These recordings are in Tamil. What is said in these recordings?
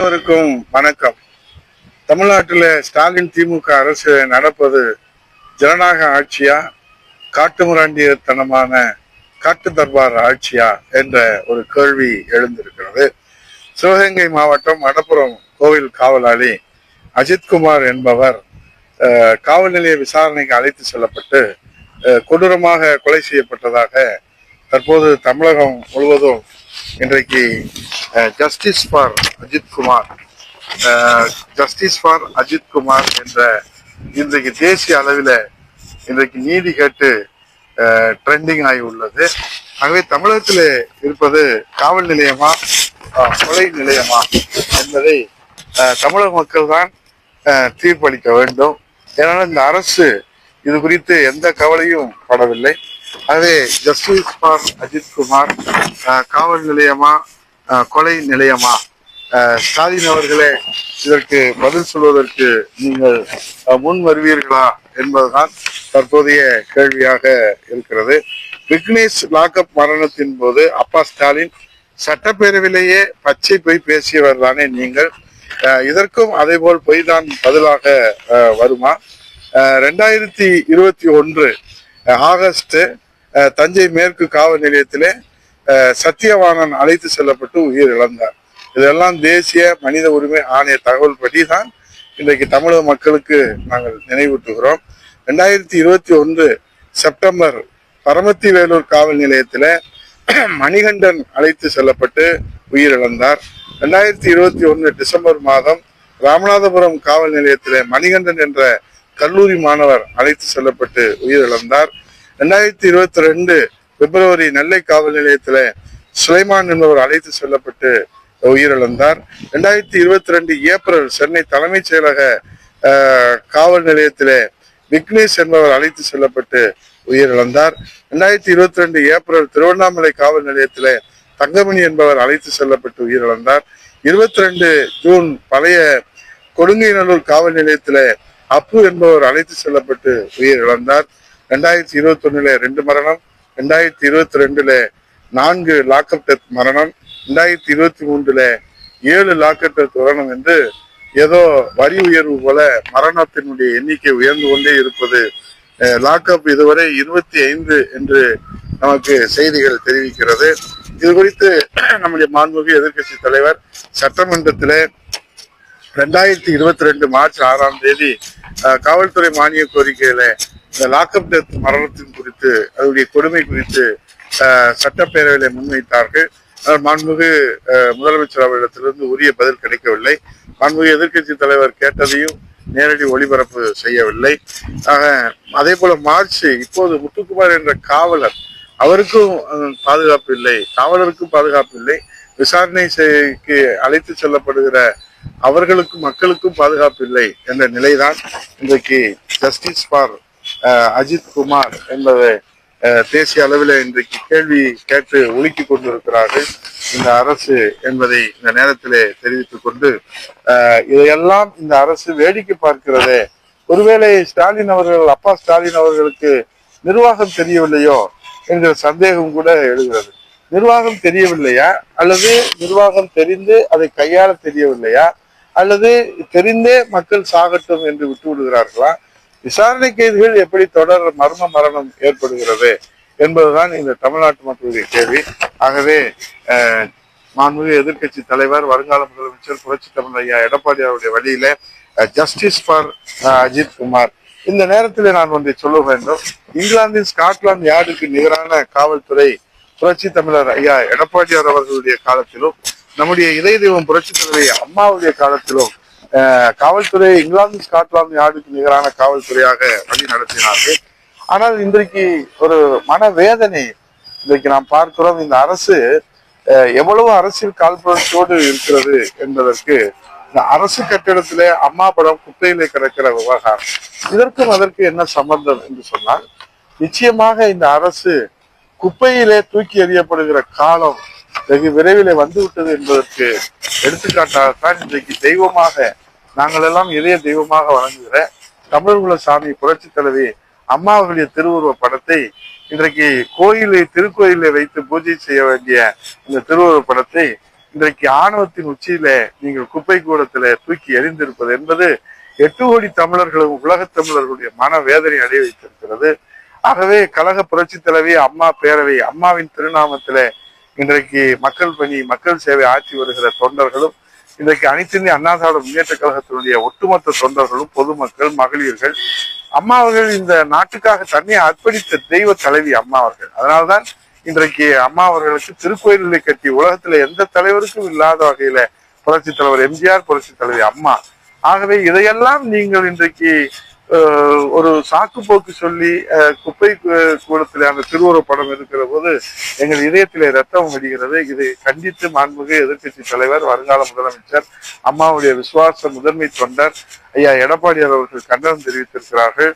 அனைவருக்கும் வணக்கம். தமிழ்நாட்டில் ஸ்டாலின் திமுக அரசு நடப்பது ஜனநாயக ஆட்சியா காட்டுமிராண்டியத்தனமான காட்டு தர்பார் ஆட்சியா என்ற ஒரு கேள்வி எழுந்திருக்கிறது. சிவகங்கை மாவட்டம் மடப்புறம் கோவில் காவலாளி அஜித்குமார் என்பவர் காவல் நிலைய விசாரணைக்கு அழைத்து செல்லப்பட்டு கொடூரமாக கொலை செய்யப்பட்டதாக தற்போது தமிழகம் முழுவதும் இன்றைக்கு justice for Ajith Kumar. Justice for Ajith Kumar என்ற இன்றைக்கு தேசிய அளவில் இன்றைக்கு நீதி கேட்டு ட்ரெண்டிங் ஆகி உள்ளது. ஆகவே தமிழகத்தில் இருப்பது காவல் நிலையமா அஹ், கொலை நிலையமா என்பதை அஹ், தமிழக மக்கள் தான் அஹ், தீர்ப்பளிக்க வேண்டும். ஏனால் இந்த அரசு இது குறித்து எந்த கவலையும் படவில்லை. ஆகவே ஜஸ்டிஸ் ஃபார் அஜித் குமார் காவல் நிலையமா கொலை நிலையமா? ஸ்டாலின் அவர்களே இதற்கு பதில் சொல்வதற்கு நீங்கள் முன் வருவீர்களா என்பதுதான் தற்போதைய கேள்வியாக இருக்கிறது. விக்னேஷ் லாக்அப் மரணத்தின் போது அப்பா ஸ்டாலின் சட்டப்பேரவையிலேயே பச்சை போய் பேசியவர் தானே நீங்கள். அஹ், இதற்கும் அதே போல் பொய் தான் பதிலாக அஹ், வருமா? அஹ், ரெண்டாயிரத்தி இருபத்தி ஒன்று ஆகஸ்ட் தஞ்சை மேற்கு காவல் நிலையத்திலே சத்தியவானன் அழைத்து செல்லப்பட்டு உயிர் இழந்தார் இதெல்லாம் தேசிய மனித உரிமை ஆணைய தகவல் படி தான் இன்றைக்கு தமிழக மக்களுக்கு நாங்கள் நினைவூட்டுகிறோம். ரெண்டாயிரத்தி இருபத்தி ஒன்று செப்டம்பர் பரமத்தி வேலூர் காவல் நிலையத்தில் மணிகண்டன் அழைத்து செல்லப்பட்டு உயிரிழந்தார். ரெண்டாயிரத்தி இருபத்தி ஒன்று டிசம்பர் மாதம் ராமநாதபுரம் காவல் நிலையத்தில் மணிகண்டன் என்ற கல்லூரி மாணவர் அழைத்து செல்லப்பட்டு உயிரிழந்தார். ரெண்டாயிரத்தி இருபத்தி ரெண்டு பிப்ரவரி நெல்லை காவல் நிலையத்தில் சுலைமான் என்பவர் அழைத்து செல்லப்பட்டு உயிரிழந்தார். ரெண்டாயிரத்தி இருபத்தி ரெண்டு ஏப்ரல் சென்னை தலைமைச் செயலக காவல் நிலையத்திலே விக்னேஷ் என்பவர் அழைத்து செல்லப்பட்டு உயிரிழந்தார். ரெண்டாயிரத்தி இருபத்தி ரெண்டு ஏப்ரல் திருவண்ணாமலை காவல் நிலையத்தில் தங்கமணி என்பவர் அழைத்து செல்லப்பட்டு உயிரிழந்தார். இருபத்தி ரெண்டு ஜூன் பழைய கொடுங்கைநல்லூர் காவல் நிலையத்திலே அப்பு என்பவர் அழைத்து செல்லப்பட்டு உயிரிழந்தார் ரெண்டாயிரத்தி இருபத்தி ஒண்ணுல ரெண்டு மரணம் ரெண்டாயிரத்தி இருபத்தி ரெண்டுல நான்கு லாக்அப் டெத் மரணம் ரெண்டாயிரத்தி இருபத்தி மூன்றுல ஏழு லாக்அப் டெத் மரணம் என்று ஏதோ வரி உயர்வு போல மரணத்தினுடைய எண்ணிக்கை உயர்ந்து கொண்டே இருப்பது லாக்அப் இதுவரை இருபத்தி ஐந்து என்று நமக்கு செய்திகள் தெரிவிக்கிறது. இது குறித்து நம்முடைய மாண்புமிகு எதிர்க்கட்சி தலைவர் சட்டமன்றத்திலே ரெண்டாயிரத்தி இருபத்தி ரெண்டு மார்ச் ஆறாம் தேதி காவல்துறை மானிய கோரிக்கையில இந்த லாக்அப் டெத் மரணத்தின் குறித்து அதனுடைய கொடுமை குறித்து சட்டப்பேரவையில முன்வைத்தார்கள். மாண்புமிகு முதலமைச்சர் அவரிடத்திலிருந்து உரிய பதில் கிடைக்கவில்லை. மாண்புமிகு எதிர்க்கட்சி தலைவர் கேட்டதையும் நேரடி ஒளிபரப்பு செய்யவில்லை. அதே போல மார்ச் இப்போது முத்துக்குமார் என்ற காவலர் அவருக்கும் பாதுகாப்பு இல்லை. காவலருக்கும் பாதுகாப்பு இல்லை. விசாரணை அழைத்து செல்லப்படுகிற அவர்களுக்கும் மக்களுக்கும் பாதுகாப்பு இல்லை என்ற நிலைதான் இன்றைக்கு ஜஸ்டிஸ் ஃபார் அஜித் குமார் என்பதை தேசிய அளவில் இன்றைக்கு கேள்வி கேட்டு ஒழுக்கி கொண்டிருக்கிறார்கள். இந்த அரசு என்பதை இந்த நேரத்திலே தெரிவித்துக் கொண்டு இதையெல்லாம் இந்த அரசு வேடிக்கை பார்க்கிறதே. ஒருவேளை ஸ்டாலின் அவர்கள் அப்பா ஸ்டாலின் அவர்களுக்கு நிர்வாகம் தெரியவில்லையோ என்கிற சந்தேகம் கூட எழுகிறது. நிர்வாகம் தெரியவில்லையா? அல்லது நிர்வாகம் தெரிந்து அதை கையாள தெரியவில்லையா? அல்லது தெரிந்தே மக்கள் சாகட்டும் என்று விட்டு விடுகிறார்களா விசாரணை கைதிகள் எப்படி தொடர் மர்ம மரணம் ஏற்படுகிறது என்பதுதான் இந்த தமிழ்நாட்டு மக்களுடைய கேள்வி. ஆகவே மாண்புமிகு எதிர்க்கட்சி தலைவர் வருங்கால முதலமைச்சர் புரட்சி தமிழ் ஐயா எடப்பாடி அவருடைய வழியில ஜஸ்டிஸ் ஃபார் அஜித் குமார். இந்த நேரத்தில் நான் ஒன்றை சொல்ல வேண்டும். இங்கிலாந்தின் ஸ்காட்லாந்து யார்டுக்கு நிகரான காவல்துறை புரட்சி தமிழர் ஐயா எடப்பாடியார் அவர்களுடைய காலத்திலும் நம்முடைய இதய தெய்வம் புரட்சி தலைவர் அம்மாவுடைய காலத்திலும் காவல்துறை இங்கிலாந்து ஸ்காட்லாந்து யார்டுக்கு நிகரான காவல்துறையாக வழி நடத்தினார்கள் ஆனால் இன்றைக்கு ஒரு மனவேதனை இன்றைக்கு நாம் பார்க்கிறோம். இந்த அரசு அஹ், எவ்வளவு அரசியல் காழ்ப்புணர்ச்சியோடு இருக்கிறது என்பதற்கு இந்த அரசு கட்டிடத்திலே அம்மா படம் குப்பையிலே கிடக்கிற விவகாரம் இதற்கும் அதற்கு என்ன சம்பந்தம் என்று சொன்னால் நிச்சயமாக இந்த அரசு குப்பையிலே தூக்கி எறியப்படுகிற காலம் வெகு விரைவில் வந்துவிட்டது என்பதற்கு எடுத்துக்காட்டாகத்தான் இன்றைக்கு தெய்வமாக நாங்கள் எல்லாம் இளைய தெய்வமாக வழங்குகிற தமிழ்குல சாமி புரட்சி தலைவி அம்மா அவர்களுடைய திருவுருவ படத்தை இன்றைக்கு கோயிலை திருக்கோயிலை வைத்து பூஜை செய்ய வேண்டிய இந்த திருவுருவ படத்தை இன்றைக்கு ஆணவத்தின் உச்சியில நீங்கள் குப்பை கூடத்துல தூக்கி எறிந்திருப்பது என்பது எட்டு கோடி தமிழர்களும் உலகத் தமிழர்களுடைய மன வேதனை அடைய வைத்திருக்கிறது ஆகவே கழக புரட்சி தலைவி அம்மா பேரவை அம்மாவின் திருநாமத்திலே இன்றைக்கு மக்கள் பணி மக்கள் சேவை ஆற்றி வருகிற தொண்டர்களும் இன்றைக்கு அனைத்திந்திய அண்ணா திராவிட முன்னேற்ற கழகத்தினுடைய ஒட்டுமொத்த தொண்டர்களும் பொதுமக்கள் மகளிர்கள் அம்மா அவர்கள் இந்த நாட்டுக்காக தன்னை அர்ப்பணித்த தெய்வ தலைவி அம்மா அவர்கள். அதனால்தான் இன்றைக்கு அம்மா அவர்களுக்கு திருக்கோயில்களை கட்டி உலகத்துல எந்த தலைவருக்கும் இல்லாத வகையில புரட்சி தலைவர் எம்ஜிஆர் புரட்சி தலைவி அம்மா. ஆகவே இதையெல்லாம் நீங்கள் இன்றைக்கு ஒரு சாக்கு போக்கு சொல்லி குப்பை கூடத்தில் அந்த திருவுருவ படம் இருக்கிற போது எங்கள் இதயத்திலே ரத்தம் வடிகிறது இதை கண்டித்து மாண்புமிகு எதிர்க்கட்சி தலைவர் வருங்கால முதலமைச்சர் அம்மாவுடைய விசுவாச முதன்மை தொண்டர் ஐயா எடப்பாடியார் அவர்கள் கண்டனம் தெரிவித்திருக்கிறார்கள்.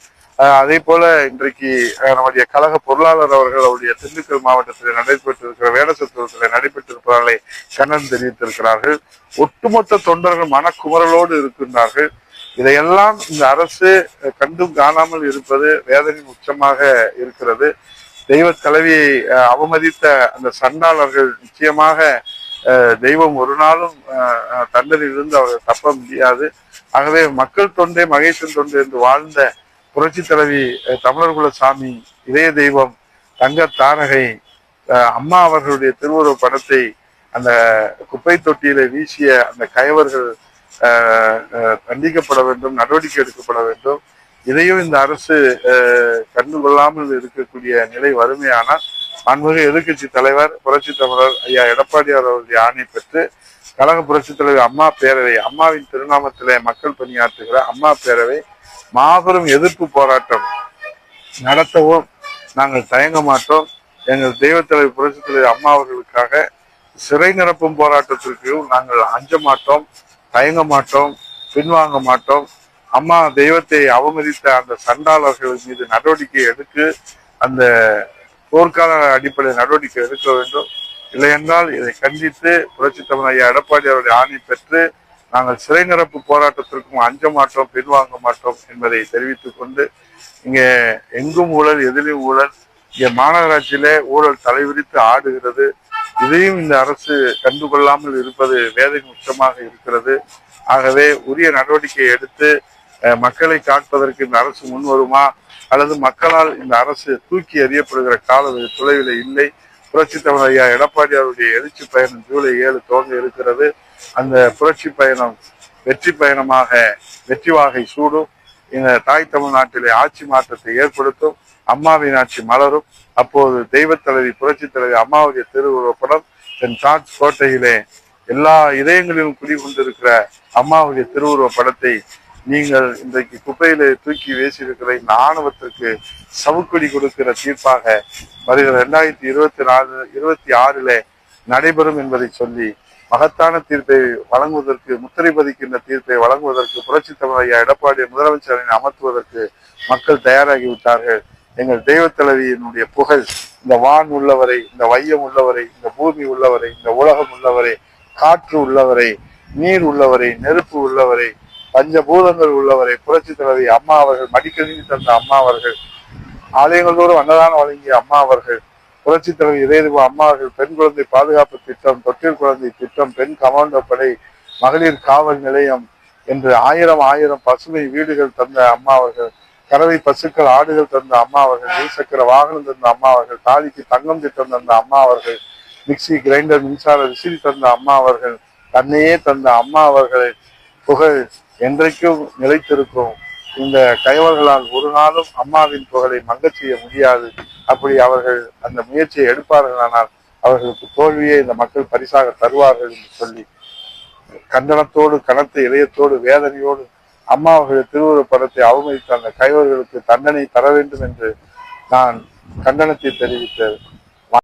அதே போல இன்றைக்கு நம்முடைய கழக பொருளாளர் அவர்கள் அவருடைய திண்டுக்கல் மாவட்டத்தில் நடைபெற்றிருக்கிற வேடசத்துவத்தில் நடைபெற்றிருப்பவர்களை கண்ணன் தெரிவித்திருக்கிறார்கள். ஒட்டுமொத்த தொண்டர்கள் மனக்குமரலோடு இருக்கின்றார்கள். இதையெல்லாம் இந்த அரசு கண்டும் காணாமல் இருப்பது வேதனையின் உச்சமாக இருக்கிறது. தெய்வ தலைவியை அவமதித்த அந்த சண்டாளர்கள் நிச்சயமாக தெய்வம் ஒரு நாளும் அஹ், அஹ், அவர்கள் தப்ப முடியாது. ஆகவே மக்கள் தொண்டே மகேசன் தொண்டு என்று வாழ்ந்த புரட்சி தலைவி அஹ், தமிழர் குல சாமி இதய தெய்வம் தங்க தாரகை அம்மா அவர்களுடைய திருவுருவ படத்தை அந்த குப்பை தொட்டியில வீசிய அந்த கயவர்கள் அஹ், வேண்டும் நடவடிக்கை எடுக்கப்பட வேண்டும். இதையும் இந்த அரசு அஹ், கண்டுகொள்ளாமல் இருக்கக்கூடிய நிலை வறுமையானால் மாண்புமிகு எதிர்கட்சி தலைவர் புரட்சி தமிழர் ஐயா எடப்பாடியார் அவருடைய ஆணை பெற்று கழக புரட்சி தலைவர் அம்மா பேரவை அம்மாவின் திருநாமத்திலே மக்கள் பணியாற்றுகிற அம்மா பேரவை மாபெரும் எதிர்ப்பு போராட்டம் நடத்தவும் நாங்கள் தயங்க மாட்டோம். எங்கள் தெய்வத்தலைவர் புரட்சி தலைவர் அம்மா அவர்களுக்காக சிறை நிரப்பும் போராட்டத்திற்கு நாங்கள் அஞ்ச மாட்டோம். தயங்க மாட்டோம் பின்வாங்க மாட்டோம். அம்மா தெய்வத்தை அவமதித்த அந்த சண்டாளர்கள் மீது நடவடிக்கை எடுத்து அந்த போர்க்கால அடிப்படையில் நடவடிக்கை எடுக்க வேண்டும். இல்லையென்றால் இதை கண்டித்து புரட்சி தமிழ் ஐயா எடப்பாடி அவருடைய ஆணை பெற்று நாங்கள் சிறை நிரப்பு போராட்டத்திற்கும் அஞ்ச மாட்டோம் பின்வாங்க மாட்டோம் என்பதை தெரிவித்துக் கொண்டு இங்கே எங்கும் ஊழல் எதிலும் ஊழல் இங்கே மாநகராட்சியிலே ஊழல் தலைவிரித்து ஆடுகிறது. இதையும் இந்த அரசு கண்டுகொள்ளாமல் இருப்பது வேதனை உச்சமாக இருக்கிறது. ஆகவே உரிய நடவடிக்கை எடுத்து மக்களை காட்பதற்கு இந்த அரசு முன் வருமா? அல்லது மக்களால் இந்த அரசு தூக்கி எறியப்படுகிற கால தொலைவில் இல்லை. புரட்சி தமிழ் ஐயா எடப்பாடி அவருடைய எழுச்சி பயணம் ஜூலை ஏழு துவங்க இருக்கிறது. அந்த புரட்சி பயணம் வெற்றி பயணமாக வெற்றி வாகை சூடும். இந்த தாய் தமிழ்நாட்டிலே ஆட்சி மாற்றத்தை ஏற்படுத்தும். அம்மாவின் ஆட்சி மலரும். அப்போது தெய்வத் தலைவி புரட்சி தலைவி அம்மாவுடைய திருவுருவப்படம் தென் தாஜ் கோட்டையிலே எல்லா இதயங்களிலும் குடிகொண்டிருக்கிற அம்மாவுடைய திருவுருவ படத்தை நீங்கள் இன்றைக்கு குப்பையிலே தூக்கி வீசியிருக்கிற இந்த ஆணவத்திற்கு சவுக்கொடி கொடுக்கிற தீர்ப்பாக வருகிற ரெண்டாயிரத்தி இருபத்தி நாலு இருபத்தி ஆறிலே நடைபெறும் என்பதை சொல்லி மகத்தான தீர்ப்பை வழங்குவதற்கு முத்திரை பதிக்கின்ற தீர்ப்பை வழங்குவதற்கு புரட்சி தமிழ் ஐயா எடப்பாடி முதலமைச்சரின் அமர்த்துவதற்கு மக்கள் தயாராகிவிட்டார்கள். எங்கள் தெய்வ தலைவியினுடைய புகழ் இந்த வான் உள்ளவரை இந்த வையம் உள்ளவரை இந்த பூமி உள்ளவரை இந்த உலகம் உள்ளவரை காற்று உள்ளவரை நீர் உள்ளவரை நெருப்பு உள்ளவரை பஞ்சபூதங்கள் உள்ளவரை புரட்சி தலைவி அம்மா அவர்கள் மடிக்கணினி தந்த அம்மா அவர்கள் ஆலயங்களோடு அன்னதானம் வழங்கிய அம்மா அவர்கள் புரட்சி தலைவி இதயதேவ அம்மா அவர்கள் பெண் குழந்தை பாதுகாப்பு திட்டம் தொட்டில் குழந்தை திட்டம் பெண் கமாண்டோ படை மகளிர் காவல் நிலையம் என்று ஆயிரம் ஆயிரம் பசுமை வீடுகள் தந்த அம்மா அவர்கள் கறவை பசுக்கள் ஆடுகள் தந்த அம்மா அவர்கள் இருசக்கர வாகனம் தந்த அம்மா அவர்கள் தாலிக்கு தங்கம் திட்டம் தந்த அம்மா அவர்கள் மிக்சி கிரைண்டர் மின்சார விசிறி தந்த அம்மா அவர்கள் தன்னையே தந்த அம்மா அவர்களை புகழ் என்றைக்கும் நிலைத்திருக்கும். இந்த கைவர்களால் ஒரு நாளும் அம்மாவின் புகழை மங்கச் செய்ய முடியாது. அப்படி அவர்கள் அந்த முயற்சியை எடுப்பார்களானால் அவர்களுக்கு தோல்வியை இந்த மக்கள் பரிசாக தருவார்கள் என்று சொல்லி கண்டனத்தோடு கனத்த இதயத்தோடு வேதனையோடு அம்மா அவர்கள் திருவுருவ படத்தை அவமதித்த அந்த கைவர்களுக்கு தண்டனை தர வேண்டும் என்று நான் கண்டனத்தை தெரிவித்தேன்.